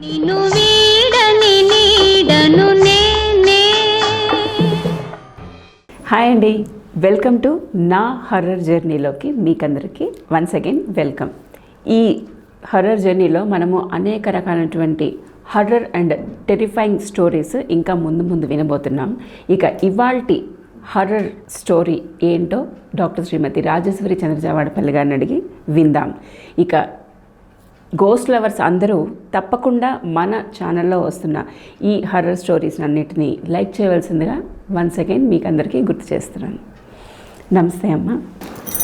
వీడని నీడను నేనే. హాయ్ అండి. వెల్కమ్ టు నా హర్రర్ జర్నీలోకి మీకందరికీ వన్స్ అగైన్ వెల్కమ్ ఈ హర్రర్ జర్నీలో మనము అనేక రకాలైనటువంటి హర్రర్ అండ్ టెరిఫైయింగ్ స్టోరీస్ ఇంకా ముందు ముందు వినబోతున్నాం. ఇక ఇవాల్టి హర్రర్ స్టోరీ ఏంటో డాక్టర్ శ్రీమతి రాజేశ్వరి చంద్రజావాడపల్లి గారిని అడిగి విందాం. ఇక గోస్ట్ లవర్స్ అందరూ తప్పకుండా మన ఛానల్లో వస్తున్న ఈ హర్రర్ స్టోరీస్ అన్నిటినీ లైక్ చేయవలసిందిగా వన్స్ అగైన్ మీకు అందరికీ గుర్తు చేస్తున్నాను. నమస్తే అమ్మ.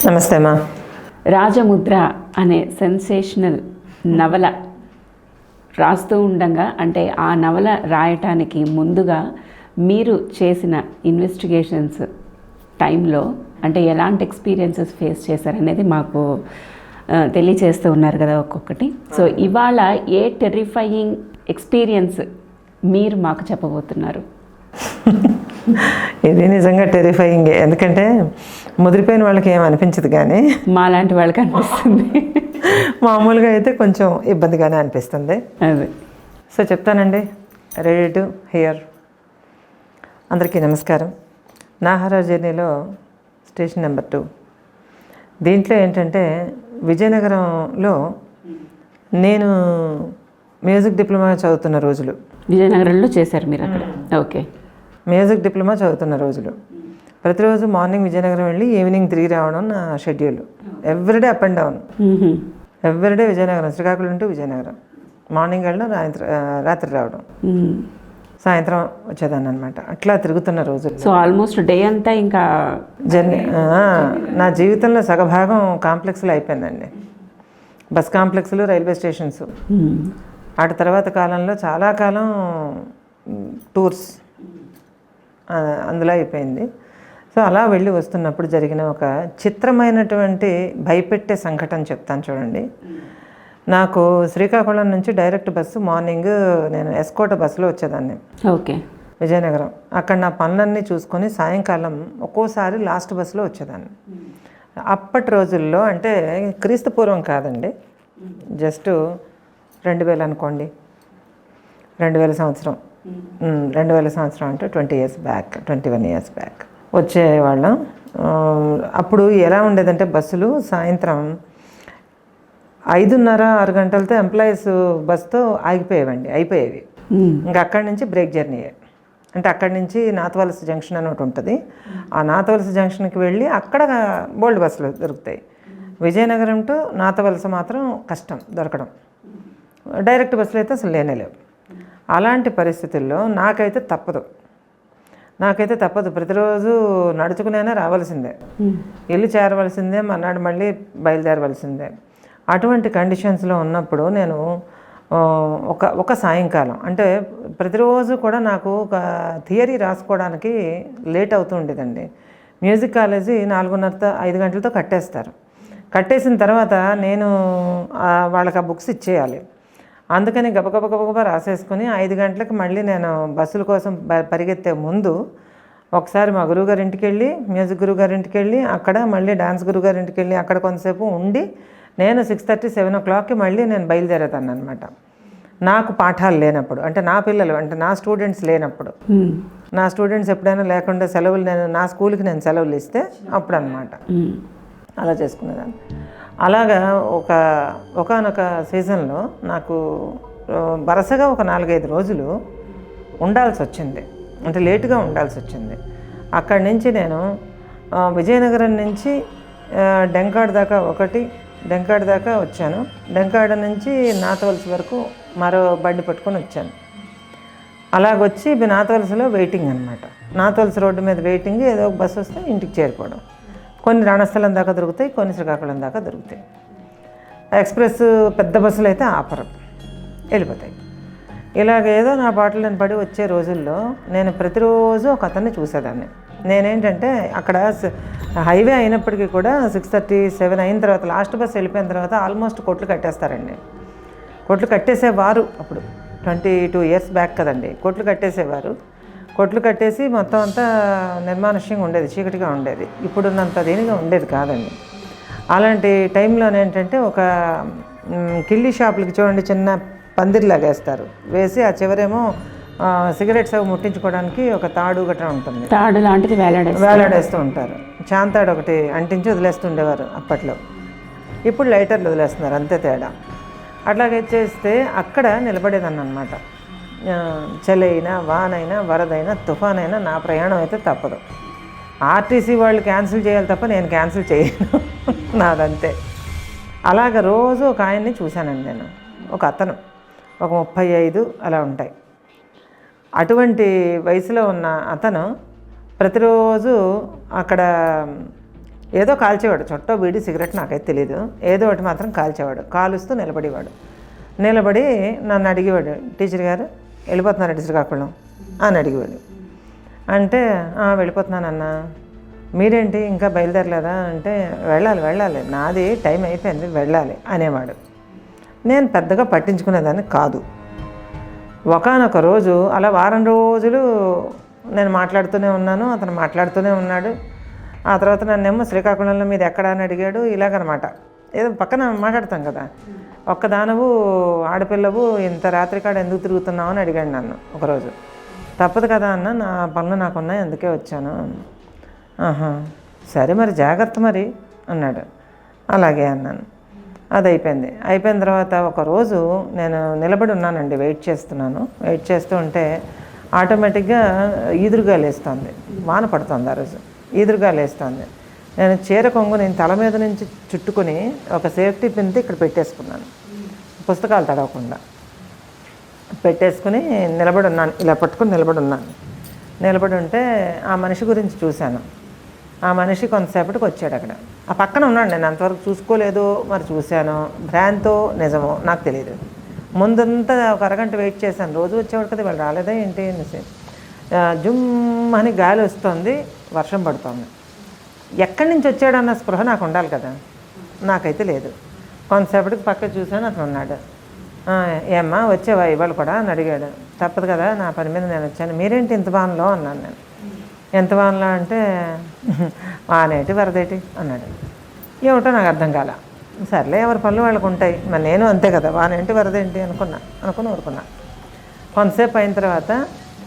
నమస్తే అమ్మా. రాజముద్ర అనే సెన్సేషనల్ నవల రాస్తూ ఉండగా అంటే ఆ నవల రాయటానికి ముందుగా మీరు చేసిన ఇన్వెస్టిగేషన్స్ టైంలో అంటే ఎలాంటి ఎక్స్పీరియన్సెస్ ఫేస్ చేశారనేది మాకు తెలియచేస్తూ ఉన్నారు కదా ఒక్కొక్కటి. సో ఇవాళ ఏ టెరిఫైయింగ్ ఎక్స్పీరియన్స్ మీరు మాకు చెప్పబోతున్నారు? ఇది నిజంగా టెరిఫైయింగ్ ఎందుకంటే ముదిరిపోయిన వాళ్ళకి ఏం అనిపించదు కానీ. మా లాంటి వాళ్ళకి అనిపిస్తుంది. మామూలుగా అయితే కొంచెం ఇబ్బందిగానే అనిపిస్తుంది. అదే. సో చెప్తానండి. రెడీ టు హియర్ అందరికీ నమస్కారం. నాహారా జర్నీలో స్టేషన్ నెంబర్ టూ. దీంట్లో ఏంటంటే విజయనగరంలో నేను మ్యూజిక్ డిప్లొమా చదువుతున్న రోజులు. విజయనగరంలో చేశారు మీరు అక్కడ? ఓకే. మ్యూజిక్ డిప్లొమా చదువుతున్న రోజులు. ప్రతిరోజు మార్నింగ్ విజయనగరం వెళ్ళి ఈవినింగ్ తిరిగి రావడం నా schedule. Everyday up and down. Everyday Vizianagaram Srikakulam to Vizianagaram. Morning వెళ్ళడం రాత్రి రాత్రి రావడం. సాయంత్రం వచ్చేదాన్ని అనమాట అట్లా తిరుగుతున్న రోజులు. సో ఆల్మోస్ట్ డే అంతా ఇంకా జర్నీ నా జీవితంలో సగభాగం కాంప్లెక్స్లో అయిపోయిందండి. బస్ కాంప్లెక్స్లు రైల్వే స్టేషన్స్. మ్మ్. అటు తర్వాత కాలంలో చాలా కాలం టూర్స్ అందులో అయిపోయింది. సో అలా వెళ్ళి వస్తున్నప్పుడు జరిగిన ఒక చిత్రమైనటువంటి భయపెట్టే సంఘటన చెప్తాను చూడండి. నాకు శ్రీకాకుళం నుంచి డైరెక్ట్ బస్సు మార్నింగ్ నేను ఎస్కోట బస్సులో వచ్చేదాన్ని. ఓకే. విజయనగరం. అక్కడ నా పనులన్నీ చూసుకొని సాయంకాలం ఒక్కోసారి లాస్ట్ బస్సులో వచ్చేదాన్ని. అప్పటి రోజుల్లో అంటే క్రీస్తు పూర్వం కాదండి. జస్ట్ రెండు వేలు అనుకోండి. రెండు వేల సంవత్సరం. రెండు వేల సంవత్సరం అంటే twenty years back twenty one years back. వచ్చేవాళ్ళం అప్పుడు ఎలా ఉండేదంటే బస్సులు సాయంత్రం ఐదున్నర ఆరు గంటలతో ఎంప్లాయీస్ బస్తో ఆగిపోయేవండి అయిపోయేవి. ఇంకా అక్కడి నుంచి బ్రేక్ జర్నీ అంటే అక్కడి నుంచి నాతవలస జంక్షన్ అని ఒకటి ఉంటుంది. ఆ నాతవలస జంక్షన్కి వెళ్ళి అక్కడ బోల్డ్ బస్సులు దొరుకుతాయి. విజయనగరం టు నాతవలస మాత్రం కష్టం దొరకడం. డైరెక్ట్ బస్సులు అయితే అసలు లేనే లేవు. అలాంటి పరిస్థితుల్లో నాకైతే తప్పదు. నాకైతే తప్పదు. ప్రతిరోజు నడుచుకునైనా రావాల్సిందే. ఇల్లు చేరవలసిందే మర్నాడు మళ్ళీ బయలుదేరవలసిందే. అటువంటి కండిషన్స్లో ఉన్నప్పుడు నేను ఒక ఒక సాయంకాలం అంటే ప్రతిరోజు కూడా నాకు ఒక థియరీ రాసుకోవడానికి లేట్ అవుతూ ఉండేదండి. మ్యూజిక్ కాలేజీ నాలుగున్నరతో ఐదు గంటలతో కట్టేస్తారు. కట్టేసిన తర్వాత నేను వాళ్ళకి ఆ బుక్స్ ఇచ్చేయాలి. అందుకని గబగబ గబగబ రాసేసుకుని ఐదు గంటలకు మళ్ళీ నేను బస్సుల కోసం పరిగెత్తే ముందు ఒకసారి మా గురువుగారింటికి వెళ్ళి మ్యూజిక్ గురువుగారింటికి వెళ్ళి అక్కడ మళ్ళీ డాన్స్ గురువుగారింటికి వెళ్ళి అక్కడ కొంతసేపు ఉండి నేను సిక్స్ థర్టీ సెవెన్ ఓ క్లాక్కి మళ్ళీ నేను బయలుదేరేదాన్ని అనమాట నాకు పాఠాలు లేనప్పుడు అంటే నా పిల్లలు అంటే నా స్టూడెంట్స్ లేనప్పుడు. నా స్టూడెంట్స్ ఎప్పుడైనా లేకుండా సెలవులు నేను నా స్కూల్కి నేను సెలవులు ఇస్తే అప్పుడు అనమాట. అలా చేసుకునేదాన్ని. అలాగా ఒక ఒకనొక సీజన్లో నాకు వరుసగా ఒక నాలుగైదు రోజులు ఉండాల్సి వచ్చింది. అంటే లేటుగా ఉండాల్సి వచ్చింది. అక్కడి నుంచి నేను విజయనగరం నుంచి డెంకాడ్ దాకా ఒకటి డెంకాడ దాకా వచ్చాను. డెంకాడ నుంచి నాతవలస వరకు మరో బండి పట్టుకొని వచ్చాను. అలాగొచ్చి ఇవి నాతవలసలో వెయిటింగ్ అనమాట నాతవలస రోడ్డు మీద వెయిటింగ్ ఏదో ఒక బస్సు వస్తే ఇంటికి చేరిపోవడం కొన్ని రణస్థలం దాకా దొరుకుతాయి కొన్ని శ్రీకాకుళం దాకా దొరుకుతాయి. ఎక్స్ప్రెస్ పెద్ద బస్సులు అయితే ఆపరు. వెళ్ళిపోతాయి. ఇలాగ ఏదో నా బాటలు నేను పడి వచ్చే రోజుల్లో నేను ప్రతిరోజు ఒక అతన్ని చూసేదాన్ని. నేనేంటంటే అక్కడ హైవే అయినప్పటికీ కూడా సిక్స్ థర్టీ సెవెన్ అయిన తర్వాత లాస్ట్ బస్ వెళ్ళిపోయిన తర్వాత ఆల్మోస్ట్ కొట్లు కట్టేస్తారండి. కొట్లు కట్టేసేవారు అప్పుడు. ట్వంటీ టూ ఇయర్స్ బ్యాక్ కదండి. కొట్లు కట్టేసేవారు. కొట్లు కట్టేసి మొత్తం అంతా నిర్మానుష్యంగా ఉండేది చీకటిగా ఉండేది. ఇప్పుడున్నంత దేనిగా ఉండేది కాదండి. అలాంటి టైంలో ఏంటంటే ఒక మ్, కిళ్ళీ షాపులకి చూడండి చిన్న పందిరిలాగా వేస్తారు వేసి ఆ చివరేమో సిగరెట్స్ అవి ముట్టించుకోవడానికి ఒక తాడు గట్రా ఉంటుంది. తాడు లాంటిది వేలాడేస్తారు వేలాడేస్తూ ఉంటారు. చాంతాడు ఒకటి అంటించి వదిలేస్తుండేవారు అప్పట్లో. ఇప్పుడు లైటర్లు వదిలేస్తున్నారు అంతే తేడా. అట్లాగే చేస్తే అక్కడ నిలబడేదాన్ని అనమాట చలి అయినా వానైనా వరదైనా తుఫాన్ అయినా నా ప్రయాణం అయితే తప్పదు. ఆర్టీసీ వాళ్ళు క్యాన్సిల్ చేయాలి తప్ప నేను క్యాన్సిల్ చేయను. నాదంతే. అలాగ రోజు ఒక ఆయన్ని చూశానండి నేను. ఒక అతను. ఒక ముప్పై ఐదు అలా ఉంటాయి. అటువంటి వయసులో ఉన్న అతను ప్రతిరోజు అక్కడ ఏదో కాల్చేవాడు. చుట్టో బీడి సిగరెట్ నాకైతే తెలియదు ఏదో ఒకటి మాత్రం కాల్చేవాడు. కాలుస్తూ నిలబడేవాడు. నిలబడి నన్ను అడిగేవాడు టీచర్ గారు వెళ్ళిపోతున్నారా కాకుండా అని అడిగేవాడు. అంటే వెళ్ళిపోతున్నానన్నా. మీరేంటి? ఇంకా బయలుదేరలేదా? అంటే వెళ్ళాలి వెళ్ళాలి. నాది టైం అయిపోయింది వెళ్ళాలి అనేవాడు. నేను పెద్దగా పట్టించుకునేదాన్ని కాదు. ఒకనొక రోజు అలా వారం రోజులు నేను మాట్లాడుతూనే ఉన్నాను అతను మాట్లాడుతూనే ఉన్నాడు. ఆ తర్వాత నన్నేమో శ్రీకాకుళంలో మీద ఎక్కడ అని అడిగాడు ఇలాగనమాట. ఏదో పక్కన మాట్లాడతాం కదా. ఒక్క దానవు ఆడపిల్లవు ఇంత రాత్రి కాడ ఎందుకు తిరుగుతున్నావు అని అడిగాడు నన్ను ఒకరోజు. తప్పదు కదా అన్న నా పనులు నాకున్నాయి అందుకే వచ్చాను. ఆహా సరే మరి జాగ్రత్త మరి అన్నాడు. అలాగే అన్నాను. అది అయిపోయింది అయిపోయిన తర్వాత ఒక రోజు నేను నిలబడి ఉన్నానండి వెయిట్ చేస్తున్నాను. వెయిట్ చేస్తూ ఉంటే ఆటోమేటిక్గా ఈదురుగా లేస్తుంది. వాన పడుతుంది ఆ రోజు. ఈదురుగా లేస్తుంది. నేను చీర కొంగు నేను తల మీద నుంచి చుట్టుకొని ఒక సేఫ్టీ పిన్తో ఇక్కడ పెట్టేసుకున్నాను. పుస్తకాలు తడవకుండా. పెట్టేసుకుని నిలబడి ఉన్నాను. ఇలా పట్టుకుని నిలబడి ఉన్నాను. నిలబడి ఉంటే ఆ మనిషి గురించి చూశాను. ఆ మనిషి కొంతసేపటికి వచ్చాడు అక్కడ. ఆ పక్కన ఉన్నాడు నేను అంతవరకు చూసుకోలేదు మరి చూశాను. భ్రాంతో నిజమో నాకు తెలియదు ముందంతా ఒక అరగంట వెయిట్ చేశాను. రోజు వచ్చేవాడు కదా వాళ్ళు రాలేదా ఏంటి అనేసి. జుమ్ అని గాలి వస్తుంది వర్షం పడుతుంది. ఎక్కడి నుంచి వచ్చాడన్న స్పృహ నాకు ఉండాలి కదా. నాకైతే లేదు. కొంతసేపటికి పక్క చూశాను అతను ఉన్నాడు. ఏమ్మా వచ్చావా ఇవాళ కూడా? అని అడిగాడు. తప్పదు కదా నా పని మీద నేను వచ్చాను. మీరేంటి ఇంత బాగుందో అన్నాను నేను. ఎంత వానలా అంటే వానేటి వరదేటి అన్నాడు. ఏమిటో నాకు అర్థం కాల. సర్లే ఎవరి పనులు వాళ్ళకు ఉంటాయి. మరి నేను అంతే కదా వానేంటి వరదేంటి అనుకున్నా అనుకుని ఊరుకున్నా. కొంతసేపు అయిన తర్వాత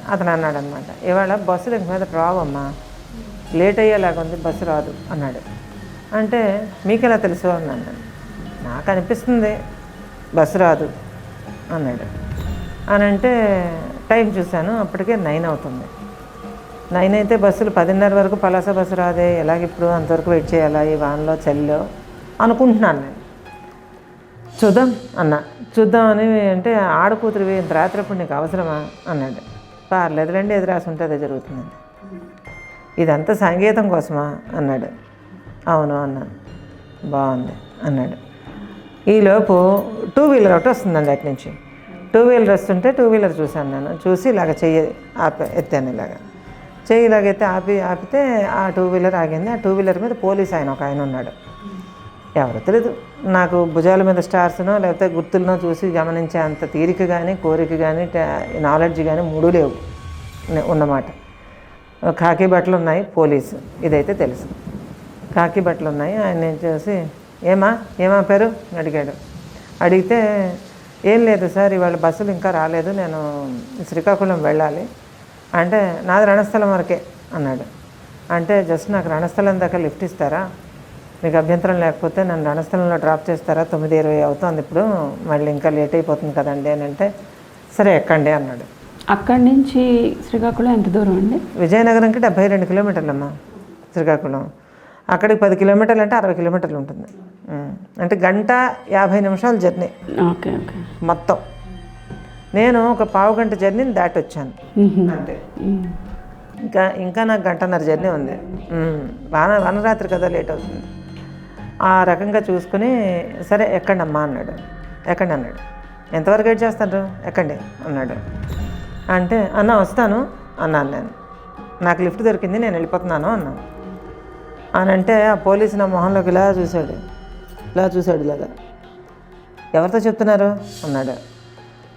అతను అన్నాడు అనమాట ఇవాళ బస్సులు ఇంక మీద రావమ్మా. లేట్ అయ్యేలాగా ఉంది బస్సు రాదు అన్నాడు. అంటే మీకు ఎలా తెలుసు? అన్నాను నేను. నాకు అనిపిస్తుంది బస్సు రాదు అన్నాడు. అని అంటే టైం చూశాను అప్పటికే నైన్ అవుతుంది. నైన్ అయితే బస్సులు పదిన్నర వరకు పలాస బస్సు రాదే. ఎలాగిప్పుడు అంతవరకు వెయిట్ చేయాలా ఈ వానలో చలిలో? అనుకుంటున్నాను నేను. చూద్దాం అన్న. చూద్దామని అంటే ఆడకూతురివి ఇంత రాత్రిప్పుడు నీకు అవసరమా? అన్నాడు. పర్లేదు రండి ఎదురు రాసి ఉంటే అదే జరుగుతుందండి. ఇదంతా సంగీతం కోసమా? అన్నాడు. అవును అన్నాను బాగుంది అన్నాడు. ఈలోపు టూ వీలర్ ఒకటి వస్తుందండి అటు నుంచి. టూ వీలర్ వస్తుంటే టూ వీలర్ చూశాను నేను. చూసి ఇలాగ చెయ్యి ఆప ఎత్తాను ఇలాగా. చెయ్యి ఇలాగైతే ఆపి ఆపితే ఆ టూ వీలర్ ఆగింది. ఆ టూ వీలర్ మీద పోలీస్ ఆయన ఒక ఆయన ఉన్నాడు. ఎవరో తెలీదు. నాకు భుజాల మీద స్టార్స్నో లేకపోతే గుర్తులనో చూసి గమనించే అంత తీరిక కానీ కోరిక కానీ నాలెడ్జ్ కానీ మూడు లేవు. ఉన్నమాట. కాకి బట్టలు ఉన్నాయి పోలీసు. ఇదైతే తెలుసు. కాకి బట్టలు ఉన్నాయి ఆయన నేను చూసి ఏమా ఏమా పేరు? అడిగాడు. అడిగితే ఏం లేదు సార్ ఇవాళ బస్సులు ఇంకా రాలేదు. నేను శ్రీకాకుళం వెళ్ళాలి. అంటే నాది రణస్థలం వరకే అన్నాడు. అంటే జస్ట్ నాకు రణస్థలం దాకా లిఫ్ట్ ఇస్తారా? మీకు అభ్యంతరం లేకపోతే నన్ను రణస్థలంలో డ్రాప్ చేస్తారా? తొమ్మిది ఇరవై అవుతుంది ఇప్పుడు. మళ్ళీ ఇంకా లేట్ అయిపోతుంది కదండి అని అంటే సరే ఎక్కండి అన్నాడు. అక్కడి నుంచి శ్రీకాకుళం ఎంత దూరం అండి? విజయనగరంకి డెబ్బై రెండు కిలోమీటర్లమ్మా శ్రీకాకుళం. అక్కడికి పది కిలోమీటర్లు అంటే అరవై కిలోమీటర్లు ఉంటుంది. అంటే గంట యాభై నిమిషాల జర్నీ. Okay okay. మొత్తం. నేను ఒక పావు గంట జర్నీని దాటి వచ్చాను అంతే. ఇంకా ఇంకా నాకు గంటన్నర జర్నీ ఉంది. వాన వనరాత్రి కదా లేట్ అవుతుంది. ఆ రకంగా చూసుకుని సరే ఎక్కండి అమ్మా అన్నాడు. ఎక్కండి అన్నాడు. ఎంతవరకు వెయిట్ చేస్తారు? ఎక్కండి అన్నాడు. అంటే అన్న వస్తాను అన్నాను నేను. నాకు లిఫ్ట్ దొరికింది నేను వెళ్ళిపోతున్నాను అన్నాను. అని అంటే ఆ పోలీసు నా మొహంలోకి ఇలా చూశాడు. ఇలా చూశాడు ఇలాగా. ఎవరితో చెప్తున్నారు? అన్నాడు.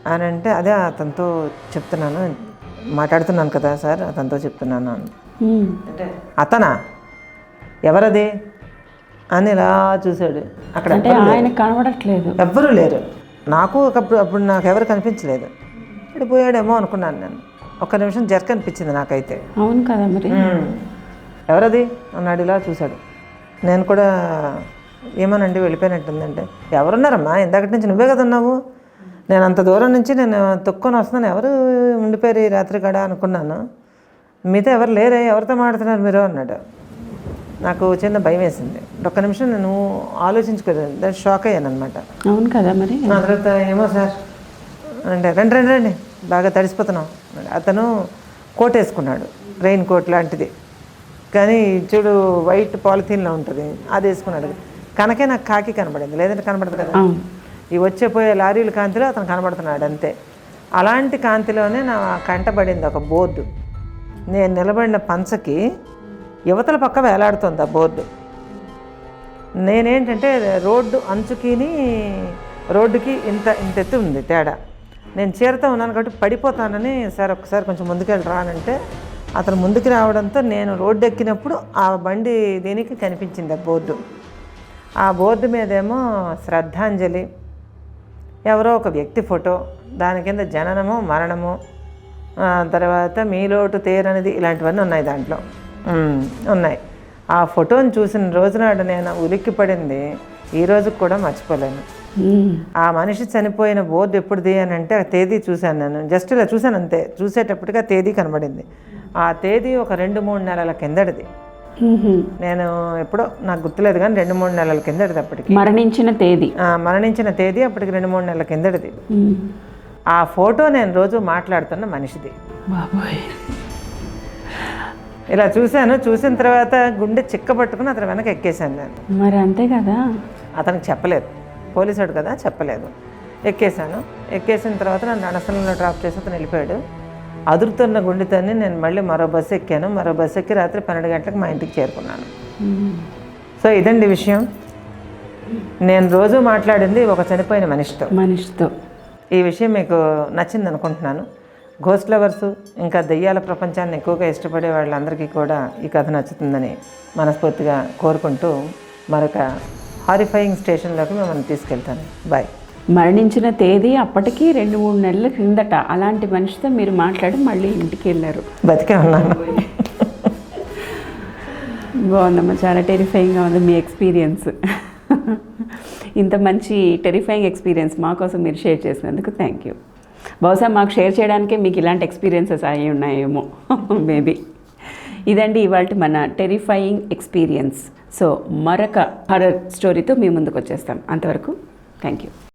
అని అంటే అదే అతనితో చెప్తున్నాను. మాట్లాడుతున్నాను కదా సార్ అతనితో చెప్తున్నాను. అంటే అతనా? ఎవరది? అని ఇలా చూశాడు. అక్కడ అంటే ఆయన కనబడట్లేదు. ఎవ్వరూ లేరు. నాకు ఒకప్పుడు అప్పుడు నాకు ఎవరు కనిపించలేదు. పడిపోయాడేమో అనుకున్నాను నేను. ఒక్క నిమిషం జర్క్ అనిపించింది నాకైతే. అవును కదా మరి. ఎవరది? అన్నాడు ఇలా చూశాడు. నేను కూడా ఏమోనండి వెళ్ళిపోయినట్టుందంటే ఎవరున్నారమ్మా? ఇందాకటి నుంచి నువ్వే కదా ఉన్నావు. నేను అంత దూరం నుంచి నేను తొక్కొని వస్తున్నాను. ఎవరు ఉండిపోయారు ఈ రాత్రి కాడ అనుకున్నాను. మీతో ఎవరు లేరే ఎవరితో మాడుతున్నారు మీరు అన్నాడు. నాకు చిన్న భయం వేసింది. ఒక్క నిమిషం నేను ఆలోచించుకోలేదు దాని షాక్ అయ్యాను అనమాట అవును కదా మరి? ఆ తర్వాత ఏమో సార్ అంటే రండి రండి రండి బాగా తడిసిపోతున్నాం. అతను కోట్ వేసుకున్నాడు రెయిన్ కోట్ లాంటిది. కానీ చూడు వైట్ పాలిథీన్లో ఉంటుంది అది వేసుకున్నాడు. కనకే నాకు కాకి కనబడింది. లేదంటే కనబడదు కదా. ఈ వచ్చే పోయే లారీల కాంతిలో అతను కనబడుతున్నాడు అంతే. అలాంటి కాంతిలోనే నా కంటబడింది ఒక బోర్డు. నేను నిలబడిన పంచకి యువతల పక్క వేలాడుతుంది ఆ బోర్డు. నేనేంటంటే రోడ్డు అంచుకిని రోడ్డుకి ఇంత ఇంత ఎత్తు ఉంది తేడా. నేను చీరతో ఉన్నాను కాబట్టి పడిపోతానని సార్ ఒకసారి కొంచెం ముందుకెళ్ళి రానంటే అతను ముందుకు రావడంతో నేను రోడ్డు ఎక్కినప్పుడు ఆ బండి దీనికి కనిపించింది ఆ బోర్డు. ఆ బోర్డు మీదేమో శ్రద్ధాంజలి. ఎవరో ఒక వ్యక్తి ఫోటో దాని కింద జననము మరణము తర్వాత మీలోటు తేరనిది ఇలాంటివన్నీ ఉన్నాయి దాంట్లో. ఉన్నాయి. ఆ ఫోటోని చూసిన రోజునాడు నేను ఉలిక్కి పడింది ఈ రోజుకి కూడా మర్చిపోలేను. ఆ మనిషి చనిపోయిన బోర్డు ఎప్పుడుది అని అంటే ఆ తేదీ చూశాను నేను. జస్ట్ ఇలా చూశాను అంతే. చూసేటప్పటికి ఆ తేదీ కనబడింది. ఆ తేదీ ఒక రెండు మూడు నెలల కిందటిది. నేను ఎప్పుడో నాకు గుర్తులేదు కానీ రెండు మూడు నెలల కిందటిది అప్పటికి. మరణించిన తేదీ. ఆ, మరణించిన తేదీ అప్పటికి రెండు మూడు నెలల కిందటిది. ఆ ఫోటో నేను రోజు మాట్లాడుతున్న మనిషిది. బాబోయ్. ఇలా చూశాను చూసిన తర్వాత గుండె చిక్కబట్టుకుని అతను వెనక ఎక్కేశాను నేను. మరి అంతే కదా? అతనికి చెప్పలేదు. పోలీసుడు కదా చెప్పలేదు. ఎక్కేశాను. ఎక్కేసిన తర్వాత నన్ను అనసనంలో డ్రాప్ చేసి అతను వెళ్ళిపోయాడు. అదురుతున్న గుండెతోని నేను మళ్ళీ మరో బస్సు ఎక్కాను. మరో బస్సు ఎక్కి రాత్రి పన్నెండు గంటలకు మా ఇంటికి చేరుకున్నాను. సో ఇదండి విషయం. నేను రోజు మాట్లాడింది ఒక చనిపోయిన మనిషితో. మనిషితో. ఈ విషయం మీకు నచ్చింది అనుకుంటున్నాను. గోస్ట్ లవర్స్ ఇంకా దెయ్యాల ప్రపంచాన్ని ఎక్కువగా ఇష్టపడే వాళ్ళందరికీ కూడా ఈ కథ నచ్చుతుందని మనస్ఫూర్తిగా కోరుకుంటూ మరొక హారిఫైయింగ్ స్టేషన్లోకి మిమ్మల్ని తీసుకెళ్తాను. బాయ్ మరణించిన తేదీ అప్పటికి రెండు మూడు నెలల క్రిందట. అలాంటి మనిషితో మీరు మాట్లాడి మళ్ళీ ఇంటికి వెళ్ళారు. బతికే ఉన్నాను. బాగుందమ్మా చాలా టెరిఫైయింగ్గా ఉంది మీ ఎక్స్పీరియన్స్ ఇంత మంచి టెరిఫైయింగ్ ఎక్స్పీరియన్స్ మా కోసం మీరు షేర్ చేసినందుకు థ్యాంక్ యూ బహుశా మాకు షేర్ చేయడానికే మీకు ఇలాంటి ఎక్స్పీరియన్సెస్ అయి ఉన్నాయేమో మేబీ ఇదండి ఇవాళ మన టెరిఫైయింగ్ ఎక్స్పీరియన్స్ సో మరొక హర్రర్ స్టోరీతో మీ ముందుకు వచ్చేస్తాం. అంతవరకు థ్యాంక్ యూ